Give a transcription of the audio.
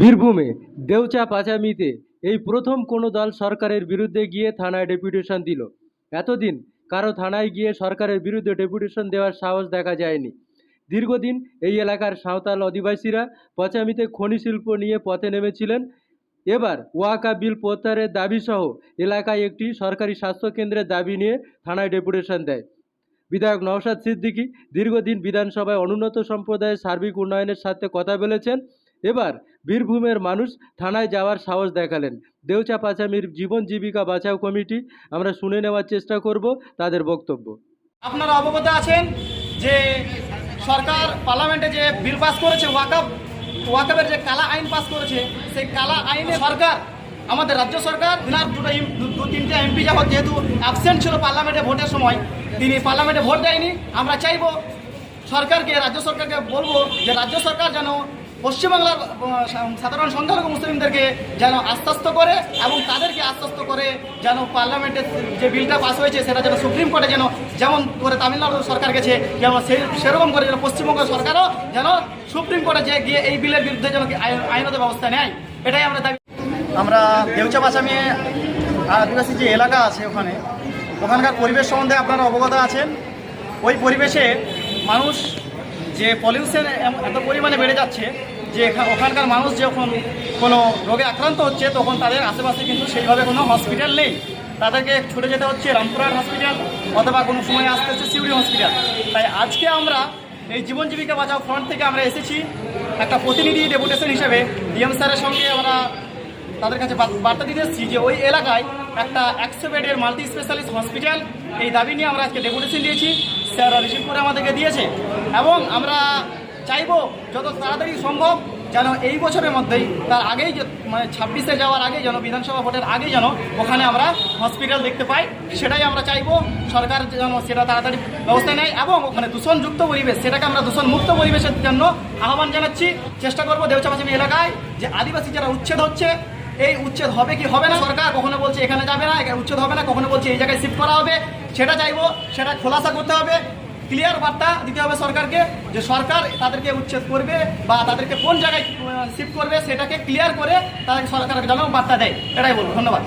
বীরভূমে দেউচা পাচামিতে এই প্রথম কোনো দল সরকারের বিরুদ্ধে গিয়ে থানায় ডেপুটেশন দিল। এতদিন কারও থানায় গিয়ে সরকারের বিরুদ্ধে ডেপুটেশন দেওয়ার সাহস দেখা যায়নি। দীর্ঘদিন এই এলাকার সাঁওতাল অধিবাসীরা পচামিতে খনি শিল্প নিয়ে পথে নেমেছিলেন। এবার ওয়াকা বিল প্রত্যাহারের দাবিসহ এলাকায় একটি সরকারি স্বাস্থ্যকেন্দ্রের দাবি নিয়ে থানায় ডেপুটেশন দেয়। বিধায়ক নওশাদ সিদ্দিকী দীর্ঘদিন বিধানসভায় অনুন্নত সম্প্রদায়ের সার্বিক উন্নয়নের সাথে কথা বলেছেন। এবার বীরভূমের মানুষ থানায় যাওয়ার সাহস দেখালেন। দেউচা পাচামির জীবন জীবিকা বাঁচাও কমিটি, আমরা শুনে নেওয়ার চেষ্টা করব তাদের বক্তব্য। আপনারা অবগত আছেন যে সরকার পার্লামেন্টে যে বিল পাস করেছে ওয়াকাব ওয়াকাবের যে কালা আইন পাস করেছে, সেই কালা আইনে সরকার আমাদের রাজ্য সরকার তিনার দুটো দু তিনটে এমপি যাবত যেহেতু অ্যাবসেন্ট ছিল পার্লামেন্টে ভোটের সময়, তিনি পার্লামেন্টে ভোট দেয়নি। আমরা চাইব সরকারকে, রাজ্য সরকারকে বলব যে রাজ্য সরকার যেন পশ্চিমবাংলার সাধারণ সংখ্যালঘু মুসলিমদেরকে যেন আশ্বস্ত করে এবং তাদেরকে আশ্বস্ত করে যেন পার্লামেন্টে যে বিলটা পাস হয়েছে, সেটা যেন সুপ্রিম কোর্টে যেন যেমন করে তামিলনাড়ু সরকার গেছে যেন সেই, সেরকম করে যেন পশ্চিমবঙ্গ সরকারও যেন সুপ্রিম কোর্টে যে গিয়ে এই বিলের বিরুদ্ধে যেন আইন- আইনত ব্যবস্থা নেয়। এটাই আমরা দাবি আমরা দেউচা বাসামিয়ে আদিবাসী যে এলাকা আছে ওখানে, ওখানকার পরিবেশ সম্বন্ধে আপনারা অবগত আছেন। ওই পরিবেশে মানুষ যে পলিউশন এত পরিমাণে বেড়ে যাচ্ছে, যে ওখানকার মানুষ যখন কোনো রোগে আক্রান্ত হচ্ছে, তখন তাদের আশেপাশে কিন্তু সেইভাবে কোনো হসপিটাল নেই। তাদেরকে ছুটে যেতে হচ্ছে রামপুরহাট হসপিটাল অথবা কোনো সময় আসতে হচ্ছে সিউড়ি হসপিটাল তাই আজকে আমরা এই জীবন জীবিকা বাঁচাও ফ্রন্ট থেকে আমরা এসেছি। একটা প্রতিনিধি ডেপুটেশন হিসেবে ডিএম স্যারের সঙ্গে আমরা তাদের কাছে বার্তা দিতে এসেছি যে ওই এলাকায় একটা একশো বেডের মাল্টি স্পেশালিস্ট হসপিটাল, এই দাবি নিয়ে আমরা আজকে ডেপুটেশন দিয়েছি। স্যার রিসিভ করে আমাদেরকে দিয়েছে। এবং আমরা চাইব যত তাড়াতাড়ি সম্ভব যেন এই বছরের মধ্যেই, তার আগেই মানে ছাব্বিশে যাওয়ার আগে যেন বিধানসভা ভোটের আগে যেন ওখানে আমরা হসপিটাল দেখতে পাই। সেটাই আমরা চাইব। সরকার যেন সেটা তাড়াতাড়ি ব্যবস্থা নেয় এবং ওখানে দূষণযুক্ত পরিবেশ, সেটাকে আমরা দূষণ মুক্ত পরিবেশের জন্য আহ্বান জানাচ্ছি। চেষ্টা করব দেউচাপাচামি এলাকায় যে আদিবাসী যারা উচ্ছেদ হচ্ছে এই উচ্ছেদ হবে কি হবে না? সরকার কখনো বলছে এখানে যাবে না, এখানে উচ্ছেদ হবে না, কখনো বলছে এই জায়গায় শিফট করা হবে। সেটা চাইব, সেটা খোলাসা করতে হবে। ক্লিয়ার বার্তা দিতে হবে সরকারকে যে সরকার তাদেরকে উচ্ছেদ করবে বা তাদেরকে কোন জায়গায় শিফট করবে সেটাকে ক্লিয়ার করে তাদেরকে সরকার জানাও বার্তা দেয়। এটাই বলব। ধন্যবাদ।